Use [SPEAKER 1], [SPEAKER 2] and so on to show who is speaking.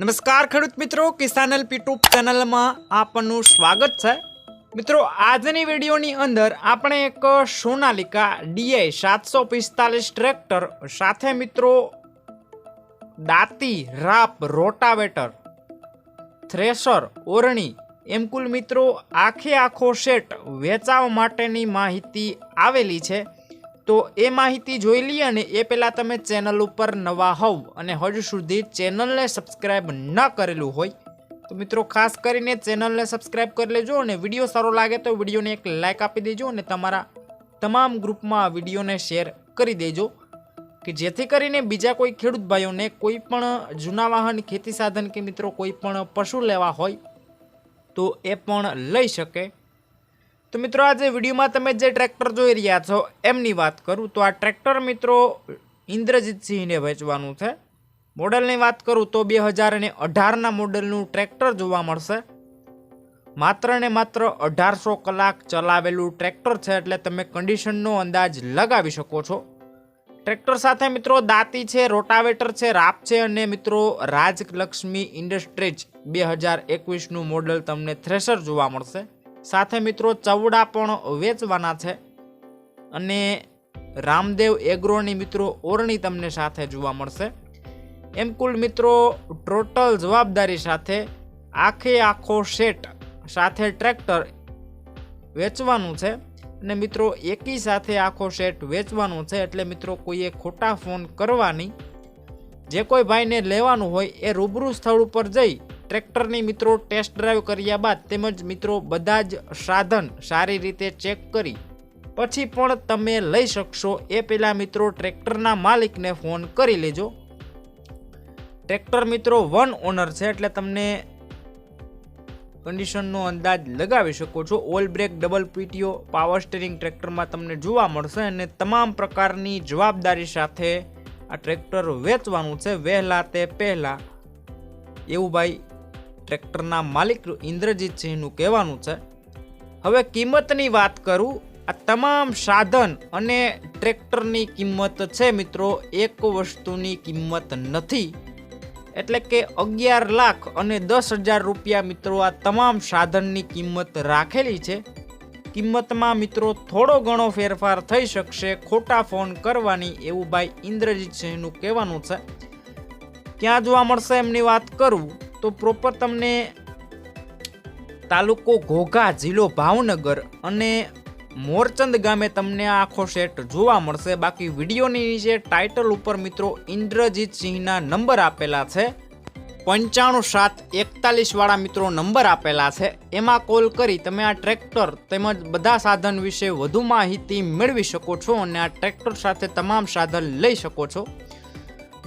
[SPEAKER 1] નમસ્કાર ખેડૂત મિત્રો, કિસાન એલ યુટ્યુબ ચેનલમાં આપનું સ્વાગત છે. મિત્રો, આજની વિડીયોની અંદર આપણે એક સોનાલિકા ડીઆઈ સાતસો પિસ્તાલીસ ટ્રેક્ટર સાથે મિત્રો દાંતી, રાપ, રોટાવેટર, થ્રેશર, ઓરણી એમ કુલ મિત્રો આખે આખો સેટ વેચાવા માટેની માહિતી આવેલી છે. તો એ માહિતી જોઈ લઈએ અને એ પહેલાં તમે ચેનલ ઉપર નવા હોવ અને હજુ સુધી ચેનલને સબસ્ક્રાઈબ ન કરેલું હોય, તો મિત્રો ખાસ કરીને ચેનલને સબસ્ક્રાઈબ કરી લેજો અને વીડિયો સારો લાગે તો વિડીયોને એક લાઇક આપી દેજો અને તમારા તમામ ગ્રુપમાં આ વિડીયોને શેર કરી દેજો, કે જેથી કરીને બીજા કોઈ ખેડૂત ભાઈઓને કોઈ પણ જૂના વાહન, ખેતી સાધન કે મિત્રો કોઈ પણ પશુ લેવા હોય, તો એ પણ લઈ શકે. તો મિત્રો આજે વિડીયોમાં તમે જે ટ્રેક્ટર જોઈ રહ્યા છો, એમની વાત કરું. તો આ ટ્રેક્ટર મિત્રો ઇન્દ્રજીતસિંહને વેચવાનું છે. મોડલની વાત કરું તો બે હજાર અને અઢારના મોડલનું ટ્રેક્ટર જોવા મળશે. માત્ર ને માત્ર અઢારસો કલાક ચલાવેલું ટ્રેક્ટર છે એટલે તમે કન્ડિશનનો અંદાજ લગાવી શકો છો. ટ્રેક્ટર સાથે મિત્રો દાંતી છે, રોટાવેટર છે, રાપ છે અને મિત્રો રાજલક્ષ્મી ઇન્ડસ્ટ્રીઝ બે હજાર એકવીસનું મોડલ તમને થ્રેશર જોવા મળશે. સાથે મિત્રો ચવડા પણ વેચવાના છે. અને રામદેવ એગ્રોની મિત્રો ઓરણી તમને સાથે જોવા મળશે. એમ કુલ મિત્રો ટોટલ જવાબદારી સાથે આખે આખો સેટ સાથે ટ્રેક્ટર વેચવાનું છે. અને મિત્રો એકી સાથે આખો સેટ વેચવાનું છે એટલે મિત્રો કોઈએ ખોટા ફોન કરવાની. જે કોઈ ભાઈને લેવાનું હોય એ રૂબરૂ સ્થળ ઉપર જઈ ટ્રેક્ટરની મિત્રો ટેસ્ટ ડ્રાઈવ કર્યા બાદ તેમજ મિત્રો બધા જ સાધન સારી રીતે ચેક કરી. પછી પણ તમે લઈ શકશો એ પહેલાં મિત્રો ટ્રેક્ટરના માલિકને ફોન કરી લેજો. ટ્રેક્ટર મિત્રો વન ઓનર છે એટલે તમને કન્ડિશનનો અંદાજ લગાવી શકો છો. All brake, double PTO, power steering ટ્રેક્ટરમાં તમને જોવા મળશે અને તમામ પ્રકારની જવાબદારી સાથે આ ટ્રેક્ટર વેચવાનું છે. વહેલા તે પહેલાં. એવું ભાઈ ટ્રેક્ટરના માલિક ઇન્દ્રજીતસિંહનું કહેવાનું છે, હવે કિંમતની વાત કરું, આ તમામ સાધન અને ટ્રેક્ટરની કિંમત છે મિત્રો, એક વસ્તુની કિંમત નથી. એટલે કે અગિયાર લાખ અને દસ હજાર રૂપિયા મિત્રો આ તમામ સાધનની કિંમત રાખેલી છે. કિંમતમાં મિત્રો થોડો ઘણો ફેરફાર થઈ શકશે, ખોટા ફોન કરવાની એવું ભાઈ ઇન્દ્રજીત સિંહનું કહેવાનું છે. ક્યાં જોવા મળશે એમની વાત કરું? તો પ્રોપર તમને તાલુકો ઘોઘા, જિલ્લો ભાવનગર અને મોરચંદ ગામે તમને આખો સેટ જોવા મળશે. બાકી વિડીયોની નીચે ટાઇટલ ઉપર મિત્રો ઇન્દ્રજીત સિંહના નંબર આપેલા છે. પંચાણું સાત એકતાલીસવાળા મિત્રો નંબર આપેલા છે. એમાં કોલ કરી તમે આ ટ્રેક્ટર તેમજ બધા સાધન વિશે વધુ માહિતી મેળવી શકો છો અને આ ટ્રેક્ટર સાથે તમામ સાધન લઈ શકો છો.